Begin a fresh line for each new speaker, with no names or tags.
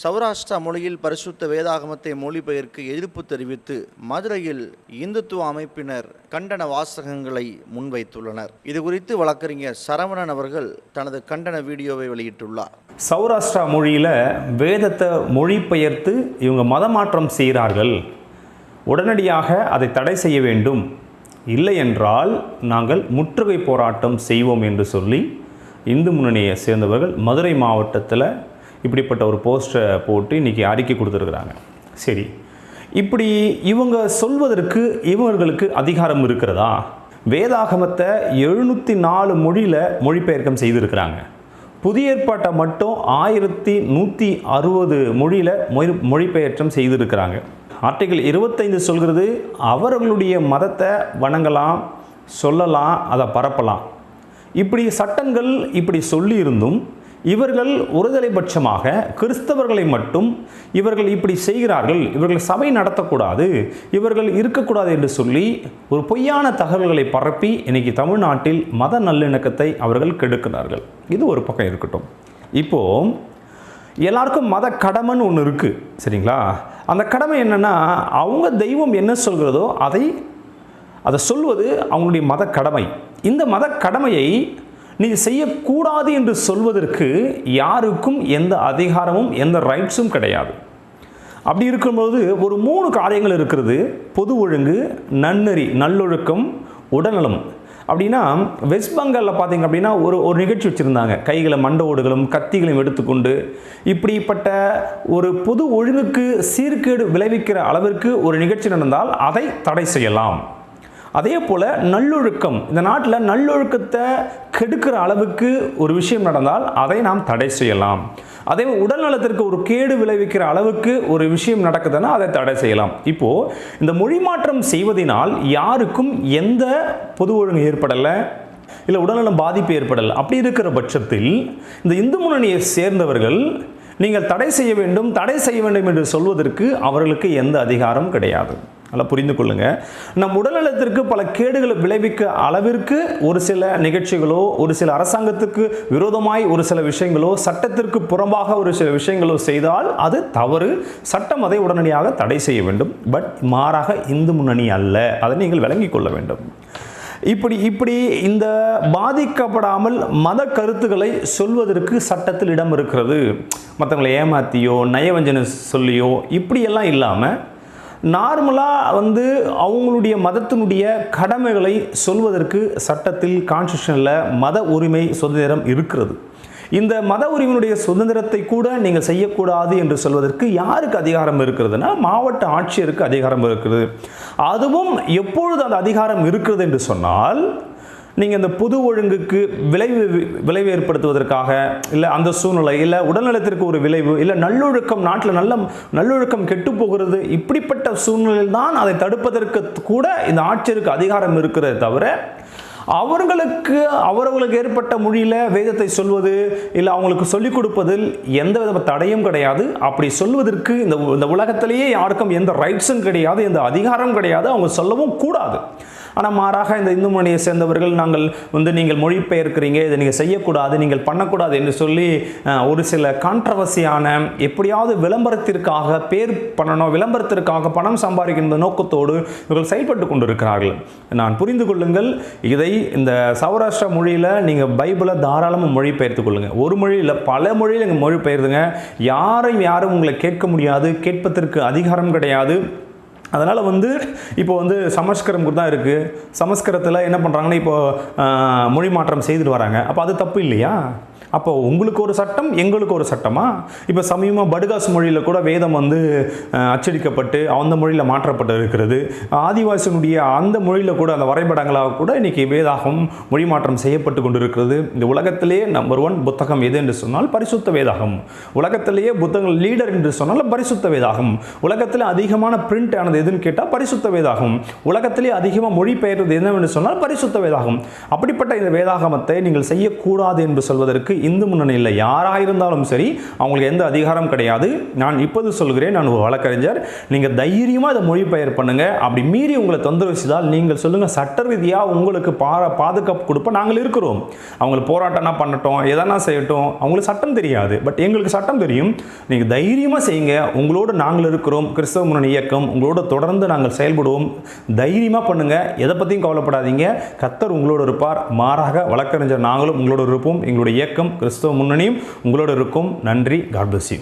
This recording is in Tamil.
சௌராஷ்டிரா மொழியில் பரிசுத்த வேதாகமத்தை மொழிபெயர்க்க எதிர்ப்பு தெரிவித்து மதுரையில் இந்துத்துவ அமைப்பினர் கண்டன வாசகங்களை முன்வைத்துள்ளனர். இது குறித்து வழக்கறிஞர் சரவணன் அவர்கள் தனது கண்டன வீடியோவை வெளியிட்டுள்ளார்.
சௌராஷ்டிரா மொழியில் வேதத்தை மொழிபெயர்த்து இவங்க மதமாற்றம் செய்கிறார்கள். உடனடியாக அதை தடை செய்ய வேண்டும். இல்லை என்றால் நாங்கள் முற்றுகை போராட்டம் செய்வோம் என்று சொல்லி இந்து முன்னணியை சேர்ந்தவர்கள் மதுரை மாவட்டத்தில் இப்படிப்பட்ட ஒரு போஸ்டரை போட்டு இன்றைக்கி அறிக்கை கொடுத்துருக்குறாங்க. சரி. இப்படி இவங்க சொல்வதற்கு இவர்களுக்கு அதிகாரம் இருக்கிறதா? வேதாகமத்தை எழுநூற்றி நாலு மொழியில் மொழிபெயர்க்கம் செய்திருக்கிறாங்க. புதிய ஏற்பாட்டை மட்டும் ஆயிரத்தி நூற்றி அறுபது மொழியில் மொழி மொழிபெயர்த்தம் செய்திருக்கிறாங்க. ஆர்டிகிள் இருபத்தைந்து சொல்கிறது அவர்களுடைய மதத்தை வணங்கலாம் சொல்லலாம் அதை பரப்பலாம். இப்படி சட்டங்கள் இப்படி சொல்லியிருந்தும் இவர்கள் ஒருதலை பட்சமாக கிறிஸ்தவர்களை மட்டும் இவர்கள் இப்படி செய்கிறார்கள் இவர்கள் சபை நடத்தக்கூடாது இவர்கள் இருக்கக்கூடாது என்று சொல்லி ஒரு பொய்யான தகவல்களை பரப்பி இன்னைக்கு தமிழ்நாட்டில் மத நல்லிணக்கத்தை அவர்கள் கெடுக்கிறார்கள். இது ஒரு பக்கம் இருக்கட்டும். இப்போது எல்லாருக்கும் மத கடமைன்னு ஒன்று இருக்குது சரிங்களா? அந்த கடமை என்னென்னா அவங்க தெய்வம் என்ன சொல்கிறதோ அதை அதை சொல்வது அவங்களுடைய மத கடமை. இந்த மத கடமையை நீ செய்யக்கூடாது என்று சொல்வதற்கு யாருக்கும் எந்த அதிகாரமும் எந்த ரைட்ஸும் கிடையாது. அப்படி இருக்கும்போது ஒரு மூணு காரியங்கள் இருக்கிறது. பொது ஒழுங்கு நன்னெறி நல்லொழுக்கம் உடல்நலம். அப்படின்னா வெஸ்ட் பெங்காலில் பார்த்தீங்க அப்படின்னா ஒரு ஒரு நிகழ்ச்சி வச்சுருந்தாங்க. கைகளை மண்ட ஓடுகளும் கத்திகளையும் எடுத்துக்கொண்டு இப்படிப்பட்ட ஒரு பொது ஒழுங்குக்கு சீர்கேடு விளைவிக்கிற அளவிற்கு ஒரு நிகழ்ச்சி நடந்தால் அதை தடை செய்யலாம். அதே போல் நல்லொழுக்கம். இந்த நாட்டில் நல்லொழுக்கத்தை கெடுக்கிற அளவுக்கு ஒரு விஷயம் நடந்தால் அதை நாம் தடை செய்யலாம். அதே உடல் நலத்திற்கு ஒரு கேடு விளைவிக்கிற அளவுக்கு ஒரு விஷயம் நடக்குதுன்னா அதை தடை செய்யலாம். இப்போது இந்த மொழி மாற்றம் செய்வதனால் யாருக்கும் எந்த பொது ஒழுங்கு ஏற்படலை? இல்லை உடல்நலம் பாதிப்பு ஏற்படலை. அப்படி இருக்கிற பட்சத்தில் இந்த இந்து முன்னணியை சேர்ந்தவர்கள் நீங்கள் தடை செய்ய வேண்டும் தடை செய்ய வேண்டும் என்று சொல்வதற்கு அவர்களுக்கு எந்த அதிகாரம் கிடையாது. நல்லா புரிந்து கொள்ளுங்க. நம் உடல்நலத்திற்கு பல கேடுகளை விளைவிக்க அளவிற்கு ஒரு சில நிகழ்ச்சிகளோ ஒரு சில அரசாங்கத்துக்கு விரோதமாய் ஒரு சில விஷயங்களோ சட்டத்திற்கு புறம்பாக ஒரு சில விஷயங்களோ செய்தால் அது தவறு. சட்டம் அதை உடனடியாக தடை செய்ய வேண்டும். பட் மாறாக இந்து முன்னணி அல்ல. அதை நீங்கள் விளங்கிக் கொள்ள வேண்டும். இப்படி இப்படி இந்த பாதிக்கப்படாமல் மத கருத்துக்களை சொல்வதற்கு சட்டத்தில் இடம் இருக்கிறது. மற்றவங்களை ஏமாத்தியோ நயவஞ்சனை சொல்லியோ இப்படியெல்லாம் இல்லாமல் நார்மலாக வந்து அவங்களுடைய மதத்தினுடைய கடமைகளை சொல்வதற்கு சட்டத்தில் கான்ஸ்டியூஷனில் மத உரிமை சுதந்திரம் இருக்கிறது. இந்த மத உரிமையினுடைய சுதந்திரத்தை கூட நீங்கள் செய்யக்கூடாது என்று சொல்வதற்கு யாருக்கு அதிகாரம் இருக்கிறதுனா மாவட்ட ஆட்சியருக்கு அதிகாரம் இருக்கிறது. அதுவும் எப்பொழுது அந்த அதிகாரம் இருக்கிறது என்று சொன்னால் நீங்கள் இந்த பொது ஒழுங்குக்கு விளைவு விளைவு ஏற்படுத்துவதற்காக இல்லை அந்த சூழ்நிலை இல்லை உடல்நலத்திற்கு ஒரு விளைவு இல்லை நல்லொழுக்கம் நாட்டில் நல்ல நல்லொழுக்கம் கெட்டு போகிறது இப்படிப்பட்ட சூழ்நிலையில் தான் அதை தடுப்பதற்கு கூட இந்த ஆட்சியருக்கு அதிகாரம் இருக்கிறதே தவிர அவர்களுக்கு அவர்களுக்கு ஏற்பட்ட மொழியில் வேதத்தை சொல்வது இல்லை அவங்களுக்கு சொல்லிக் கொடுப்பதில் எந்த வித தடையும் கிடையாது. அப்படி சொல்வதற்கு இந்த இந்த உலகத்திலேயே யாருக்கும் எந்த ரைட்ஸும் கிடையாது எந்த அதிகாரம் கிடையாது. அவங்க சொல்லவும் கூடாது. ஆனால் மாறாக இந்த இந்து மொழியை சேர்ந்தவர்கள் நாங்கள் வந்து நீங்கள் மொழிபெயர்க்கிறீங்க இதை நீங்கள் செய்யக்கூடாது நீங்கள் பண்ணக்கூடாது என்று சொல்லி ஒரு சில கான்ட்ரவர்சியான எப்படியாவது விளம்பரத்திற்காக பேர் பண்ணணும் விளம்பரத்திற்காக பணம் சம்பாதிக்கின்ற நோக்கத்தோடு இவர்கள் செயல்பட்டு கொண்டிருக்கிறார்கள். நான் புரிந்து கொள்ளுங்கள் இதை இந்த சௌராஷ்டிரா மொழியில் நீங்கள் பைபிளை தாராளமாக மொழிபெயர்த்து கொள்ளுங்கள் ஒரு மொழியில் பல மொழியில் நீங்கள் மொழிபெயர்த்துங்க. யாரையும் யாரும் உங்களை கேட்க முடியாது. கேட்பதற்கு அதிகாரம் கிடையாது. அதனால் வந்து இப்போ வந்து சமஸ்கிரம் தான் இருக்குது சமஸ்கிருதத்தில் என்ன பண்ணுறாங்கன்னா இப்போ மொழி மாற்றம் செய்துட்டு வராங்க. அப்போ அது தப்பு இல்லையா? அப்போ உங்களுக்கு ஒரு சட்டம் எங்களுக்கு ஒரு சட்டமா? இப்போ சமீபமாக படுகாஸ் மொழியில் கூட வேதம் வந்து அச்சடிக்கப்பட்டு அந்த மொழியில் மாற்றப்பட்டு இருக்கிறது ஆதிவாசியினுடைய அந்த மொழியில் கூட அந்த வரைபடங்களாக கூட இன்றைக்கி வேதாகம் மொழி மாற்றம் செய்யப்பட்டு கொண்டிருக்கிறது. இந்த உலகத்திலேயே நம்பர் ஒன் புத்தகம் எது என்று சொன்னால் பரிசுத்த வேதாகம். உலகத்திலேயே புத்தகங்கள் லீடர் என்று சொன்னால் பரிசுத்த வேதாகம். உலகத்தில் அதிகமான பிரிண்ட் ஆனது எதுன்னு கேட்டால் பரிசுத்த வேதாகம். உலகத்திலே அதிகமாக மொழிபெயர்வது என்னவென்று சொன்னால் பரிசுத்த வேதாகம். அப்படிப்பட்ட இந்த வேதாகமத்தை நீங்கள் செய்யக்கூடாது என்று சொல்வதற்கு இந்து முன்னணியில் யாராக இருந்தாலும் சரி அவங்களுக்கு எந்த அதிகாரம் கிடையாது. நான் இப்போது சொல்கிறேன் நான் ஒரு வழக்கறிஞர். நீங்கள் தைரியமாக இதை மொழிபெயர் பண்ணுங்கள் அப்படி மீறி உங்களை தொந்தரவு செய்தால் நீங்கள் சொல்லுங்கள் சட்ட ரீதியாக உங்களுக்கு பா பாதுகாப்பு கொடுப்ப நாங்கள் இருக்கிறோம். அவங்களுக்கு போராட்டம்னா பண்ணட்டும் எதனா செய்யட்டும் அவங்களுக்கு சட்டம் தெரியாது. பட் எங்களுக்கு சட்டம் தெரியும். நீங்கள் தைரியமாக செய்யுங்க. உங்களோடு நாங்கள் இருக்கிறோம் கிறிஸ்தவ முன்னணி இயக்கம். உங்களோட தொடர்ந்து நாங்கள் செயல்படுவோம். தைரியமாக பண்ணுங்கள் எதை பற்றியும் கவலைப்படாதீங்க. கத்தர் உங்களோடு இருப்பார். மாறாக வழக்கறிஞர் நாங்களும் உங்களோடு இருப்போம். எங்களுடைய இயக்கம் கிறிஸ்தவ முன்னணியும் உங்களோடு இருக்கும். நன்றி. God bless you